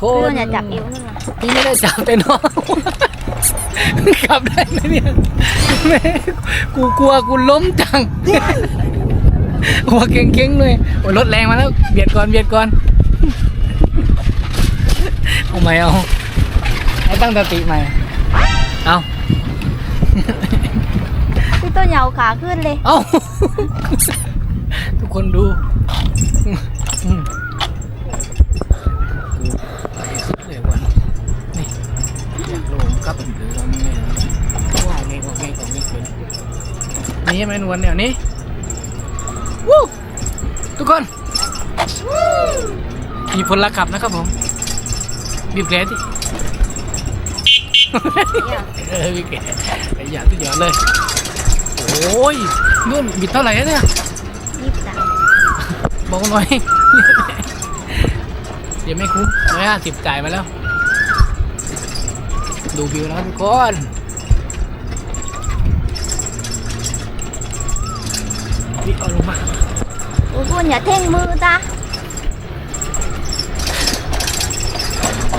คเพื่อนนอย่าจับเอวนั่นน่ะพี่ไม่ได้จับแต่น้องขับได้ไหมเนี่ยแม่กูกลัวกูล้มจังหัวเก่งๆเลยโอ้ยรถแรงมาแล้วเบียดก่อนเบียดก่อนเอาไหมเอาเอาตั้งสติใหม่เอาพี่ต้นเหยาขาขึ้นเลย เอาทุกคนดูากลงกับหรือว่าไม่ว้าวนี่ของนี่ของนี่คือนี่ใช่ไหมนวลเนี่ยนี่วู้ทุกคนมีพลขับนะครับผมบีบแกรดิเนี่เออบีบแกรไอ้ยาตุยอดเลยโอ้ยนู่นบิดเท่าไหร่เนี่ยยี่สิบสามบอกหน่อยเดี๋ยวไม่คุ้มร้อยห้าสิบจ่ายมาแล้ว ดูวิวนะครับทุกคนนี่เอาลงมาโอ้ยคุณอย่าเท่งมือตา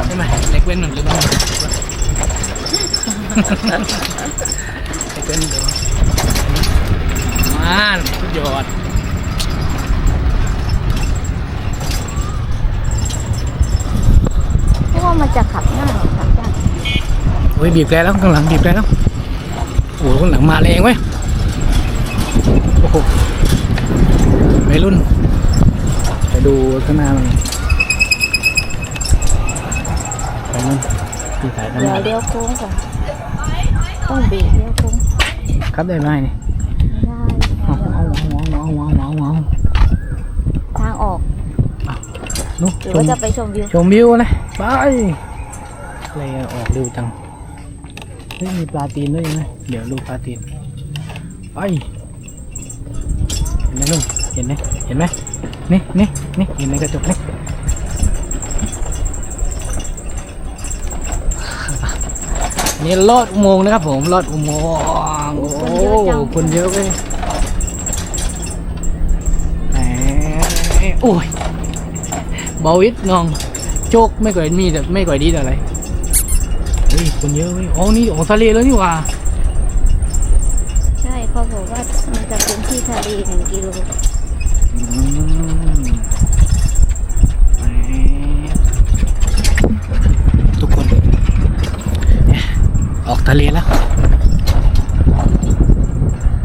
ใช่ไหมเล็กเว้นหนึ่งหรือเปล่าเล็กเว้นเดี๋ยวมาสุดยอดเพราะว่ามันจะขับหน้าหรือขับยากโอ้ยบีบแกแล้วข้างหลังบีบแกแล้วโอ้โหข้างหลังมาแรงเว้ยโอ้โหวัยรุ่นไปดูข้างหน้ามันไปนู่นที่สายข้างหเดี๋ยวน้าเลี้ยวโค้งก่อนต้องเบรกเลี้ยวโค้งครับได้ไหมนี่ได้เอาเอาเอาเอาเอาเอาเอาทางออกนุ๊กหรือชว่ามจะไปชมวิวชมวิวนะไปอะไรอะออกเร็วจัง เฮ้ยมีปลาตีนด้วยไหมเดี๋ยวดูกปลาตีนไปเห็นไหมลุงเห็นไหมเห็นไหมนี่นี่นี่เห็นในกระจกนี่นี่ลอดอุโมงค์นะครับผมลอดอุโมงค์โอ้คนเยอะเว้ยแหมโอ้ยเบาวิดน้องโจกไม่ก่อยมีแต่ไม่ก่อยดีแต่อะไร ฮ้ยคนเยอะเว้ยอ๋อนี่ออกทะเลแล้วนี่หว่าใช่เขาบอกว่ามันจะเป็นที่ทะเลหนึ่งกิโลอืมแหมทุกคนเนี่ยออกทะเลแล้ว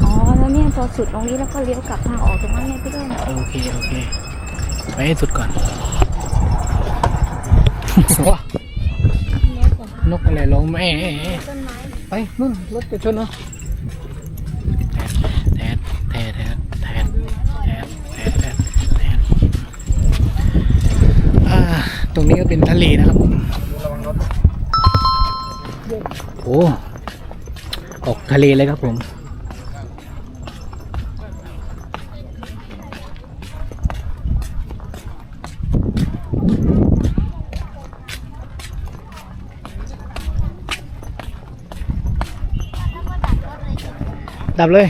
อ๋อแล้วเนี่ยพอสุดตรงนี้แล้วก็เลี้ยวกลับทางออกตรงนั้นเลยพี่ต้นโอเค โอเค ไปให้สุดก่อน ว้าเลี้ยวกลับ นกอะไรร้องแม่ต้นไม้ไปนู่นรถจะชนเนาะแทนแทนแทนแทนแทนแทนแทนแทนอ่าตรงนี้ก็เป็นทะเลนะครับโอ้ออกทะเลเลยครับผม ดับเลย